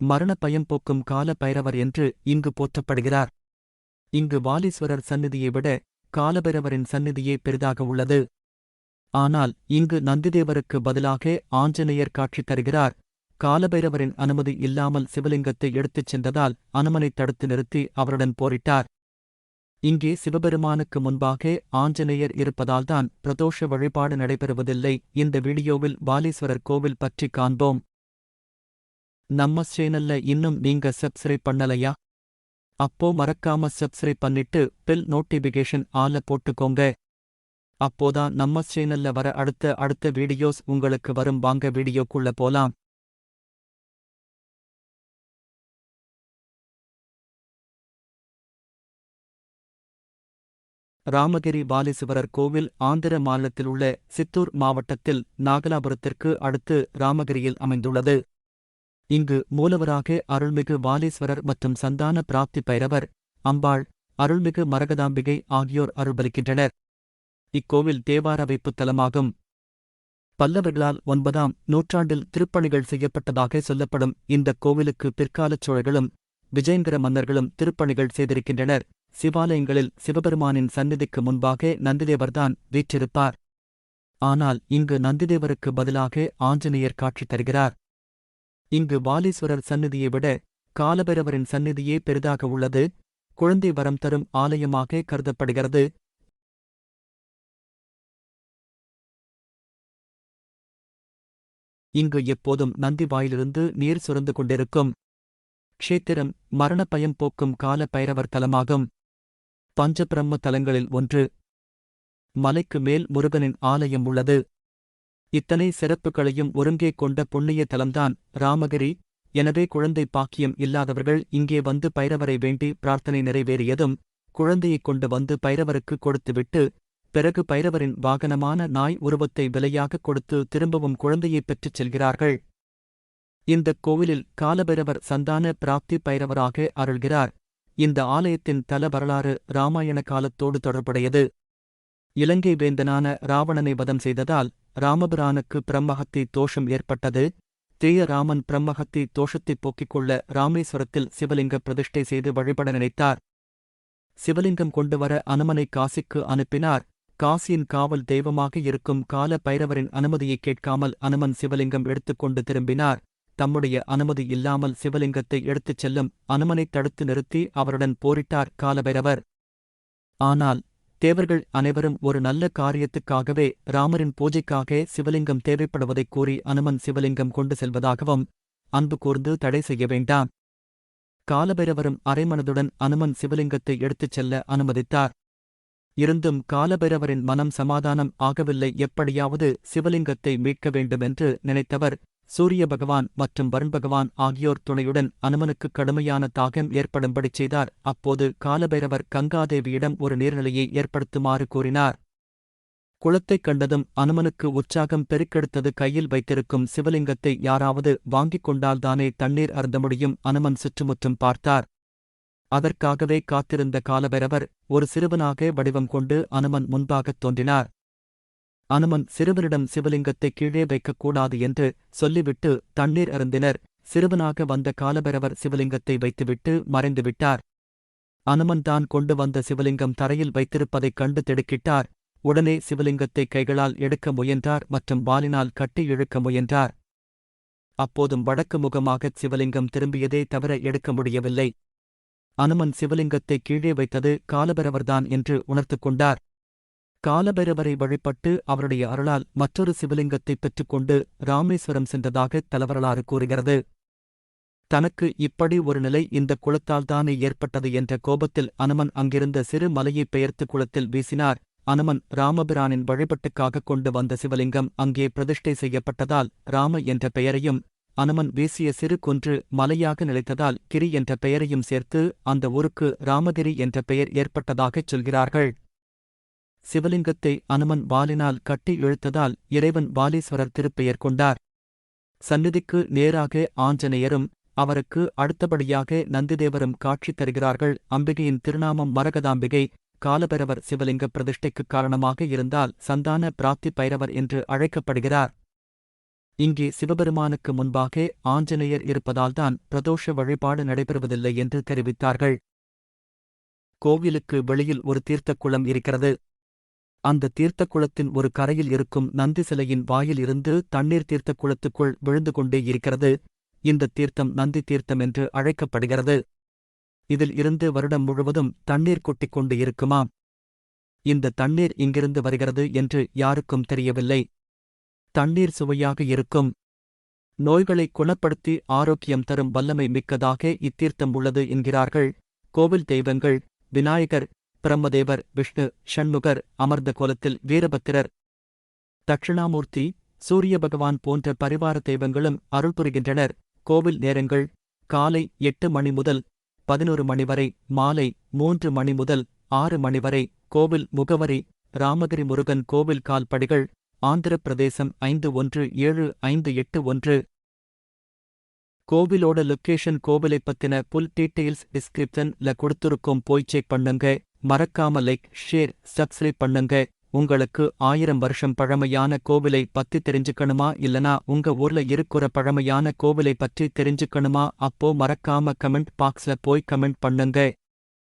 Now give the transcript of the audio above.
மரண பயம் போக்கும் கால பைரவர் என்று இங்கு போற்றப்படுகிறார். இங்கு வாலீஸ்வரர் சந்நிதியை விட காலபைரவரின் சந்நிதியே பெரிதாக உள்ளது. ஆனால் இங்கு நந்திதேவருக்கு பதிலாக ஆஞ்சநேயர் காட்சி தருகிறார். காலபைரவரின் அனுமதி இல்லாமல் சிவலிங்கத்தை எடுத்துச் சென்றதால் அனுமனை தடுத்து நிறுத்தி அவருடன் போரிட்டார். இங்கே சிவபெருமானுக்கு முன்பாக ஆஞ்சநேயர் இருப்பதால்தான் பிரதோஷ வழிபாடு நடைபெறுவதில்லை. இந்த வீடியோவில் பாலீஸ்வரர் கோவில் பற்றி காண்போம். நம்ம சேனல்ல இன்னும் நீங்க சப்ஸ்கிரைப் பண்ணலையா? அப்போ மறக்காம சப்ஸ்கிரைப் பண்ணிட்டு பெல் நோட்டிபிகேஷன் ஆல போட்டுக்கோங்க. அப்போதான் நம்ம சேனல்ல வர அடுத்த அடுத்த வீடியோஸ் உங்களுக்கு வரும். வாங்க வீடியோக்குள்ள போலாம். ராமகிரி வாலிசுவரர் கோவில் ஆந்திர மாநிலத்தில் உள்ள சித்தூர் மாவட்டத்தில் நாகலாபுரத்திற்கு அடுத்து ராமகிரியில் அமைந்துள்ளது. இங்கு மூலவராக அருள்மிகு வாலேஸ்வரர் மற்றும் சந்தான பிராப்தி பைரவர் அம்பாள் அருள்மிகு மரகதாம்பிகை ஆகியோர் அருள்பலிக்கின்றனர். இக்கோவில் தேவார வைப்புத் தலமாகும். பல்லவர்களால் ஒன்பதாம் நூற்றாண்டில் திருப்பணிகள் செய்யப்பட்டதாக சொல்லப்படும் இந்த கோவிலுக்கு பிற்காலச் சோழர்களும் விஜயங்கர மன்னர்களும் திருப்பணிகள் செய்திருக்கின்றனர். சிவாலயங்களில் சிவபெருமானின் சந்நிதிக்கு முன்பாக நந்திதேவர்தான் வீற்றிருப்பார். ஆனால் இங்கு நந்திதேவருக்கு பதிலாக ஆஞ்சநேயர் காட்சி தருகிறார். இங்கு வாலீஸ்வரர் சந்நிதியை விட காலபைரவரின் சந்நிதியே பெரிதாக உள்ளது. குழந்தை வரம் தரும் ஆலயமாக கருதப்படுகிறது. இங்கு எப்போதும் நந்தி வாயிலிருந்து நீர் சுரந்து கொண்டிருக்கும் க்ஷேத்திரம் மரண பயம் போக்கும் கால பைரவர் தலமாகும். பஞ்சபிரம்ம தலங்களில் ஒன்று. மலைக்கு மேல் முருகனின் ஆலயம் உள்ளது. இத்தனை சிறப்புகளையும் ஒருங்கே கொண்ட புண்ணிய தலம்தான் ராமகிரி. எனவே குழந்தை பாக்கியம் இல்லாதவர்கள் இங்கே வந்து பைரவரை வேண்டி பிரார்த்தனை நிறைவேறியதும் குழந்தையைக் கொண்டு வந்து பைரவருக்கு கொடுத்துவிட்டு பிறகு பைரவரின் வாகனமான நாய் உருவத்தை விலையாக கொடுத்து திரும்பவும் குழந்தையைப் பெற்றுச் செல்கிறார்கள். இந்தக் கோவிலில் காலபைரவர் சந்தான பிராப்தி பைரவராக அருள்கிறார். இந்த ஆலயத்தின் தல வரலாறு இராமாயண காலத்தோடு தொடர்புடையது. இலங்கை வேந்தனான ராவணனை வதம் செய்ததால் ராமபிரானுக்கு பிரம்மஹத்தி தோஷம் ஏற்பட்டது. தேயராமன் பிரம்மஹத்தி தோஷத்தைப் போக்கிக் கொள்ள ராமேஸ்வரத்தில் சிவலிங்க பிரதிஷ்டை செய்து வழிபட நினைத்தார். சிவலிங்கம் கொண்டு வர அனுமனை காசிக்கு அனுப்பினார். காசியின் காவல் தெய்வமாக இருக்கும் கால பைரவரின் அனுமதியை கேட்காமல் அனுமன் சிவலிங்கம் எடுத்துக்கொண்டு திரும்பினார். தம்முடைய அனுமதி இல்லாமல் சிவலிங்கத்தை எடுத்துச் செல்லும் அனுமனை தடுத்து நிறுத்தி அவருடன் போரிட்டார் காலபைரவர் ஆனால் தேவர்கள் அனைவரும் ஒரு நல்ல காரியத்துக்காகவே ராமரின் பூஜைக்காக சிவலிங்கம் தேவைப்படுவதைக் கூறி அனுமன் சிவலிங்கம் கொண்டு செல்வதாகவும் அன்பு கூர்ந்து தடை செய்ய வேண்டாம். காலபைரவரும் அரைமனதுடன் அனுமன் சிவலிங்கத்தை எடுத்துச் செல்ல அனுமதித்தார். இருந்தும் காலபைரவரின் மனம் சமாதானம் ஆகவில்லை. எப்படியாவது சிவலிங்கத்தை மீட்க வேண்டுமென்று நினைத்தவர் சூரிய பகவான் மற்றும் வருண் பகவான் ஆகியோர் துணையுடன் அனுமனுக்கு கடுமையான தாகம் ஏற்படும்படிச் செய்தார். அப்போது காலபைரவர் கங்காதேவியிடம் ஒரு நீர்நிலையை ஏற்படுத்துமாறு கூறினார். குளத்தைக் கண்டதும் அனுமனுக்கு உற்சாகம் பெருக்கெடுத்தது கையில் வைத்திருக்கும் சிவலிங்கத்தை யாராவது வாங்கிக் கொண்டால்தானே தண்ணீர் அருந்த முடியும் அனுமன் சுற்றுமுற்றும் பார்த்தார். அதற்காகவே காத்திருந்த காலபைரவர் ஒரு சிறுவனாக வடிவம் கொண்டு அனுமன் முன்பாகத் தோன்றினார். அனுமன் சிறுவனிடம் சிவலிங்கத்தை கீழே வைக்கக்கூடாது என்று சொல்லிவிட்டு தண்ணீர் அருந்தினர். சிறுவனாக வந்த காலபைரவர் சிவலிங்கத்தை வைத்துவிட்டு மறைந்துவிட்டார். அனுமன் தான் கொண்டு வந்த சிவலிங்கம் தரையில் வைத்திருப்பதைக் கண்டு திடுக்கிட்டார். உடனே சிவலிங்கத்தை கைகளால் எடுக்க முயன்றார் மற்றும் வாலினால் கட்டி இழுக்க முயன்றார். அப்போதும் வடக்கு முகமாகச் சிவலிங்கம் திரும்பியதே தவிர எடுக்க முடியவில்லை. அனுமன் சிவலிங்கத்தை கீழே வைத்தது காலபைரவர்தான் என்று உணர்த்துக் கொண்டார். காலபைரவரை வழிபட்டு அவருடைய அருளால் மற்றொரு சிவலிங்கத்தைப் பெற்றுக்கொண்டு ராமேஸ்வரம் சென்றதாக தலவரலாறு கூறுகிறது. தனக்கு இப்படி ஒரு நிலை இந்த குளத்தால்தானே ஏற்பட்டது என்ற கோபத்தில் அனுமன் அங்கிருந்த சிறு மலையைப் பெயர்த்து குளத்தில் வீசினார். அனுமன் ராமபிரானின் வழிபட்டுக்காக கொண்டு வந்த சிவலிங்கம் அங்கே பிரதிஷ்டை செய்யப்பட்டதால் ராம என்ற பெயரையும் அனுமன் வீசிய சிறு குன்று மலையாக நிலைத்ததால் கிரி என்ற பெயரையும் சேர்த்து அந்த ஊருக்கு ராமகிரி என்ற பெயர் ஏற்பட்டதாகச் சொல்கிறார்கள். சிவலிங்கத்தை அனுமன் வாலினால் கட்டி இழுத்ததால் இறைவன் வாலீஸ்வரர் திருப்பெயர் கொண்டார். சந்நிதிக்கு நேராக ஆஞ்சநேயரும் அவருக்கு அடுத்தபடியாக நந்திதேவரும் காட்சி தருகிறார்கள். அம்பிகையின் திருநாமம் மரகதாம்பிகை காலபைரவர் சிவலிங்க பிரதிஷ்டைக்குக் காரணமாக இருந்தால் சந்தான பிராப்தி பைரவர் என்று அழைக்கப்படுகிறார். இங்கே சிவபெருமானுக்கு முன்பாக ஆஞ்சநேயர் இருப்பதால்தான் பிரதோஷ வழிபாடு நடைபெறுவதில்லை என்று தெரிவித்தார்கள். கோவிலுக்கு வெளியில் ஒரு தீர்த்தக் குளம் இருக்கிறது. அந்த தீர்த்தக் குளத்தின் ஒரு கரையில் இருக்கும் நந்தி சிலையின் வாயில் இருந்து தண்ணீர் தீர்த்தக் குளத்துக்குள் விழுந்து கொண்டே இருக்கிறது. இந்த தீர்த்தம் நந்தி தீர்த்தம் என்று அழைக்கப்படுகிறது. இதில் இருந்து வருடம் முழுவதும் தண்ணீர் கொட்டிக் கொண்டு இருக்குமாம் இந்த தண்ணீர் இங்கிருந்து வருகிறது என்று யாருக்கும் தெரியவில்லை. தண்ணீர் சுவையாக இருக்கும். நோய்களை குணப்படுத்தி ஆரோக்கியம் தரும் வல்லமை மிக்கதாக இத்தீர்த்தம் உள்ளது என்கிறார்கள். கோவில் தெய்வங்கள் விநாயகர் பிரம்மதேவர் விஷ்ணு ஷண்முகர் அமர்ந்த கோலத்தில் வீரபத்திரர். தட்சிணாமூர்த்தி சூரிய பகவான் போன்ற பரிவார தெய்வங்களும் அருள் புரிகின்றனர். கோவில் நேரங்கள் காலை எட்டு மணி முதல் பதினொரு மணி வரை மாலை மூன்று மணி முதல் ஆறு மணி வரை கோவில் முகவரி ராமகிரி முருகன் கோவில் கால்படிகள் ஆந்திரப் பிரதேசம் ஐந்து ஒன்று ஏழு ஐந்து எட்டு ஒன்று. கோவிலோட லொக்கேஷன் கோவிலைப் பத்தின புல் டீட்டெயில்ஸ் டிஸ்கிரிப்ஷன்ல கொடுத்துருக்கோம். போய் செக் பண்ணுங்க. மறக்காம லைக் ஷேர் சப்ஸ்கிரைப் பண்ணுங்க. உங்களுக்கு ஆயிரம் வருஷம் பழமையான கோவிலை பத்தி தெரிஞ்சுக்கணுமா? இல்லனா உங்க ஊர்ல இருக்கிற பழமையான கோவிலை பற்றி தெரிஞ்சுக்கணுமா? அப்போ மறக்காம கமெண்ட் பாக்ஸ்ல போய் கமெண்ட் பண்ணுங்க.